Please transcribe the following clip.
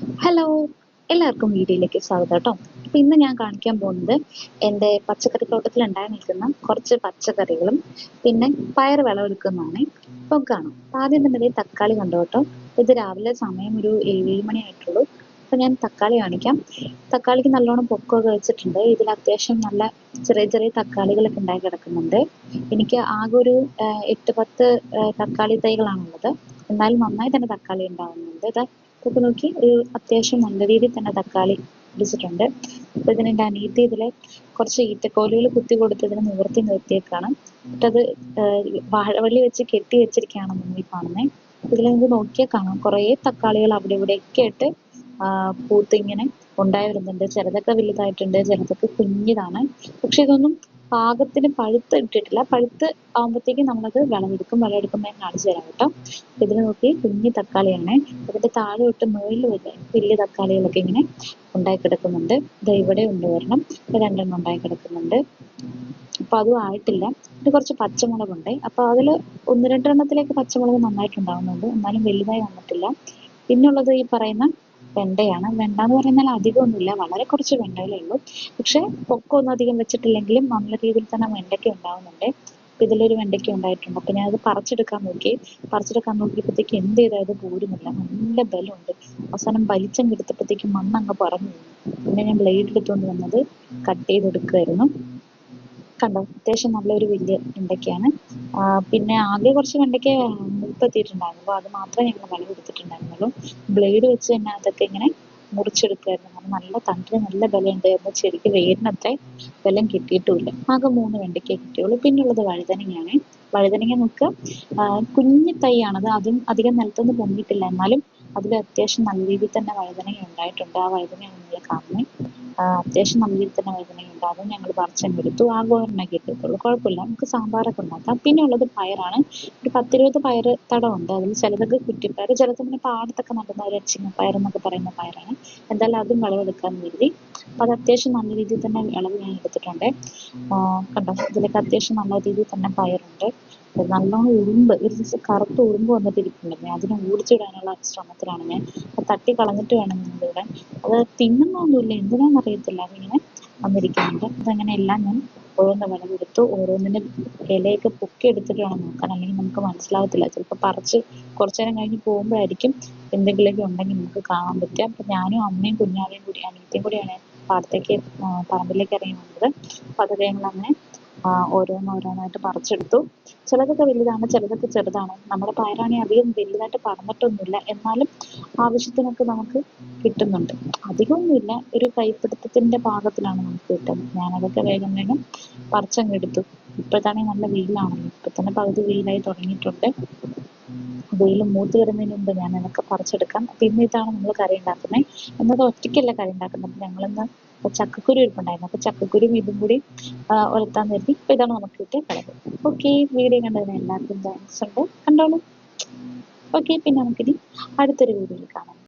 Hello എല്ലാവർക്കും വീഡിയോയിലേക്ക് സ്വാഗതം കേട്ടോ. അപ്പൊ ഇന്ന് ഞാൻ കാണിക്കാൻ പോകുന്നത് എന്റെ പച്ചക്കറി തോട്ടത്തിൽ ഉണ്ടായി നിൽക്കുന്ന കുറച്ച് പച്ചക്കറികളും പിന്നെ പയർ വിളവെടുക്കുന്നതാണ്. ഇപ്പൊ കാണാം. ആദ്യം തന്നെ തക്കാളി കണ്ടു കേട്ടോ? ഇത് രാവിലെ സമയം ഒരു ഏഴ് മണി ആയിട്ടുള്ളൂ. അപ്പൊ ഞാൻ തക്കാളി കാണിക്കാം. തക്കാളിക്ക് നല്ലോണം പൊക്കമൊക്കെ വെച്ചിട്ടുണ്ട്. ഇതിൽ അത്യാവശ്യം നല്ല ചെറിയ ചെറിയ തക്കാളികളൊക്കെ ഉണ്ടായി കിടക്കുന്നുണ്ട്. എനിക്ക് ആകെ ഒരു എട്ട് പത്ത് തക്കാളി തൈകളാണുള്ളത്. എന്നാലും നന്നായി തന്നെ തക്കാളി ഉണ്ടാവുന്നുണ്ട്. ഇതാ ഇതൊക്കെ നോക്കി ഒരു അത്യാവശ്യം നല്ല രീതിയിൽ തന്നെ തക്കാളി പിടിച്ചിട്ടുണ്ട് അപ്പൊ ഇതിന് എന്റെ അനിയത്തി ഇതിലെ കുറച്ച് ഈറ്റക്കോലുകൾ കുത്തി കൊടുത്ത് ഇതിനെ നിവർത്തി നിർത്തിയേക്കാണ്. എന്നിട്ടത് വാഴവള്ളി വെച്ച് കെട്ടി വെച്ചിരിക്കുകയാണ് ഈ കാണുന്നത് ഇതിൽ നിങ്ങൾക്ക് നോക്കിയാൽ കാണാം. കുറേ തക്കാളികൾ അവിടെ ഇവിടെയൊക്കെ ആയിട്ട് പൂത്തിങ്ങനെ ഉണ്ടായി വരുന്നുണ്ട്. ചിലതൊക്കെ വലുതായിട്ടുണ്ട് ചിലതൊക്കെ കുഞ്ഞിതാണ്. പക്ഷെ ഇതൊന്നും പാകത്തിന് പഴുത്ത് ഇട്ടിട്ടില്ല. പഴുത്ത് ആകുമ്പോഴത്തേക്കും നമ്മളത് വിളവെടുക്കും. വിളവെടുക്കുമ്പോൾ ഞാൻ കാണിച്ചു തരാം കേട്ടോ. ഇതിൽ നോക്കി കുഞ്ഞി തക്കാളിയാണ്. അതിന്റെ താഴെ തൊട്ട് മുകളിൽ വരെ വലിയ തക്കാളികളൊക്കെ ഇങ്ങനെ ഉണ്ടായി കിടക്കുന്നുണ്ട് ദേ ഇവിടെ ഉണ്ട് ഒരെണ്ണം. രണ്ടെണ്ണം ഉണ്ടായി കിടക്കുന്നുണ്ട് അപ്പൊ അതും ആയിട്ടില്ല. ഇത് കുറച്ച് പച്ചമുളകുണ്ട്. അപ്പൊ അതിൽ ഒന്ന് രണ്ടെണ്ണത്തിലേക്ക് പച്ചമുളക് നന്നായിട്ടുണ്ടാവുന്നുണ്ട്. എന്നാലും വലുതായി വന്നിട്ടില്ല. പിന്നുള്ളത് ഈ പറയുന്ന വെണ്ടയാണ്. വെണ്ട എന്ന് പറഞ്ഞാൽ അധികമൊന്നുമില്ല. വളരെ കുറച്ച് വെണ്ടയിലേ ഉള്ളൂ. പക്ഷെ പൊക്കമൊന്നും അധികം വെച്ചിട്ടില്ലെങ്കിലും നല്ല രീതിയിൽ തന്നെ വെണ്ടയ്ക്ക് ഉണ്ടാവുന്നുണ്ട്. ഇതിലൊരു വെണ്ടയ്ക്ക ഉണ്ടായിട്ടുണ്ട്. അപ്പൊ ഞാൻ അത് പറിച്ചെടുക്കാൻ നോക്കി. പറിച്ചെടുക്കാൻ നോക്കിയപ്പോഴത്തേക്ക് എന്ത് ചെയ്താൽ പോരുന്നില്ല. നല്ല ബലമുണ്ട്. അവസാനം വലിച്ചങ്ങ് എടുത്തപ്പോഴത്തേക്ക് മണ്ണങ്ങ് വീണു പിന്നെ ഞാൻ ബ്ലേഡ് എടുത്തുകൊണ്ട് വന്നത് കട്ട് ചെയ്തെടുക്കുമായിരുന്നു കണ്ടോ? അത്യാവശ്യം നല്ലൊരു വലിയ വെണ്ടയ്ക്കയാണ്. പിന്നെ ആകെ കുറച്ച് വെണ്ടയ്ക്ക മൂപ്പെത്തിയിട്ടുണ്ടായിരുന്നു അപ്പോൾ അത് മാത്രമേ ഞങ്ങൾ വിളവെടുത്തിട്ടുണ്ടായിരുന്നുള്ളൂ ബ്ലേഡ് വെച്ച് തന്നെ അതൊക്കെ ഇങ്ങനെ മുറിച്ചെടുക്കുമായിരുന്നു. കാരണം നല്ല തണ്ടിന് നല്ല ബലമുണ്ട്. ഉണ്ടായിരുന്നു ചെടിക്ക് വേരിനത്ര ബലം കിട്ടിയിട്ടുമില്ല ആകെ മൂന്ന് വെണ്ടയ്ക്കേ കിട്ടിയുള്ളൂ. പിന്നുള്ളത് വഴുതനങ്ങയാണ്. വഴുതനങ്ങ നമുക്ക് കുഞ്ഞു തൈയാണത്. അതും അധികം നിലത്തൊന്നും പൊങ്ങിയിട്ടില്ല. എന്നാലും അതിൽ അത്യാവശ്യം നല്ല രീതിയിൽ തന്നെ വഴുതനങ്ങ ഉണ്ടായിട്ടുണ്ട്. ആ വഴുതനങ്ങ നിങ്ങൾ കാണുന്നത്. അത്യാവശ്യം രീതിയിൽ തന്നെ വഴുതനങ്ങ അത് ഞങ്ങൾ പറിച്ചെടുത്തു ആകെ ഒരെണ്ണേ കിട്ടിയിട്ടുള്ളൂ കുഴപ്പമില്ല. നമുക്ക് സാമ്പാറൊക്കെ ഉണ്ടാക്കാം. പിന്നെ ഉള്ളത് പയറാണ്. ഒരു പത്തിരുപത് പയർ തടമുണ്ട് അതിൽ ചിലതൊക്കെ കുറ്റിപ്പയർ ചിലത് ഇങ്ങനെ പാടത്തൊക്കെ നടുന്ന ഒരു പയർ എന്നൊക്കെ പറയുന്ന പയറാണ്. എന്തായാലും അതും വിളവെടുക്കാന്ന് കരുതി. അപ്പൊ അത് അത്യാവശ്യം നല്ല രീതിയിൽ തന്നെ വിളവ് ഞാൻ എടുത്തിട്ടുണ്ട്. കണ്ടോ? ഇതിലൊക്കെ അത്യാവശ്യം നല്ല രീതിയിൽ തന്നെ പയറുണ്ട്. നല്ലോണം ഉറുമ്പ് ഒരു ദിവസം കറുത്ത ഇരിപ്പുണ്ട് ഞാൻ അതിനെ ഓടിച്ചിടാനുള്ള ശ്രമത്തിലാണ് ഞാൻ. അത് തട്ടി കളഞ്ഞിട്ട് വേണം നമ്മളിവിടെ അത് തിന്നുന്നൊന്നുമില്ല. എന്തിനാന്ന് അറിയത്തില്ല. അതിങ്ങനെ വന്നിരിക്കുന്നുണ്ട്. അതങ്ങനെ എല്ലാം ഞാൻ ഓരോന്ന് വിളവെടുത്തു ഓരോന്നിന്റെ ഇലയൊക്കെ പൊക്കി എടുത്തിട്ട് വേണം നോക്കാൻ. അല്ലെങ്കിൽ നമുക്ക് മനസ്സിലാവത്തില്ല. ചിലപ്പോൾ പറിച്ച് കുറച്ചു നേരം കഴിഞ്ഞ് പോകുമ്പോഴായിരിക്കും എന്തെങ്കിലുമൊക്കെ ഉണ്ടെങ്കിൽ നമുക്ക് കാണാൻ പറ്റുക. അപ്പൊ ഞാനും അമ്മയും കുഞ്ഞാവയും കൂടി അനിയത്തിയും കൂടിയാണ് പാടത്തേക്ക് പറമ്പിലേക്ക് ഇറങ്ങി വന്നത്. അപ്പൊ അതൊക്കെ ഞങ്ങൾ അങ്ങനെ ഓരോന്നോരോന്നായിട്ട് പറിച്ചെടുത്തു. ചിലതൊക്കെ വലുതാണ് ചിലതൊക്കെ ചെറുതാണ്. നമ്മുടെ പയറാണെ അധികം വലുതായിട്ട് പറഞ്ഞിട്ടൊന്നുമില്ല എന്നാലും ആവശ്യത്തിനൊക്കെ നമുക്ക് കിട്ടുന്നുണ്ട്. അധികമൊന്നുമില്ല. ഒരു കൈപ്പിടുത്തത്തിന്റെ പാകത്തിലാണ് നമുക്ക് കിട്ടുന്നത്. ഞാനതൊക്കെ വേഗം വേഗം പറിച്ചങ്ങെടുത്തു ഇപ്പോഴത്താണെങ്കിൽ നല്ല വെയിലാണല്ലോ. ഇപ്പൊ തന്നെ പകുതി വെയിലായി തുടങ്ങിയിട്ടുണ്ട്. വെയിൽ മൂത്ത് വരുന്നതിന് മുമ്പ് ഞാൻ അതൊക്കെ പറിച്ചെടുക്കാം. അപ്പൊ ഇതാണ് നമ്മൾ കറി ഉണ്ടാക്കുന്നത് എന്നത് ഒറ്റയ്ക്കല്ല കറി ഉണ്ടാക്കുന്നത്. ഞങ്ങളിന്ന് ചക്കക്കുരു ഇരിപ്പുണ്ടായിരുന്നു അപ്പൊ ചക്കക്കുരും ഇതും കൂടി ആ, ഉലത്താൻ കരുതി. അപ്പൊ ഇതാണ് നമുക്ക് കിട്ടിയ കളറ്. ഓക്കെ വീഡിയോ കണ്ടതിന് എല്ലാവർക്കും താങ്ക്സ് ഉണ്ട്. കണ്ടോളൂ. ഓക്കെ പിന്നെ നമുക്കിനി അടുത്തൊരു വീഡിയോയിൽ കാണാം.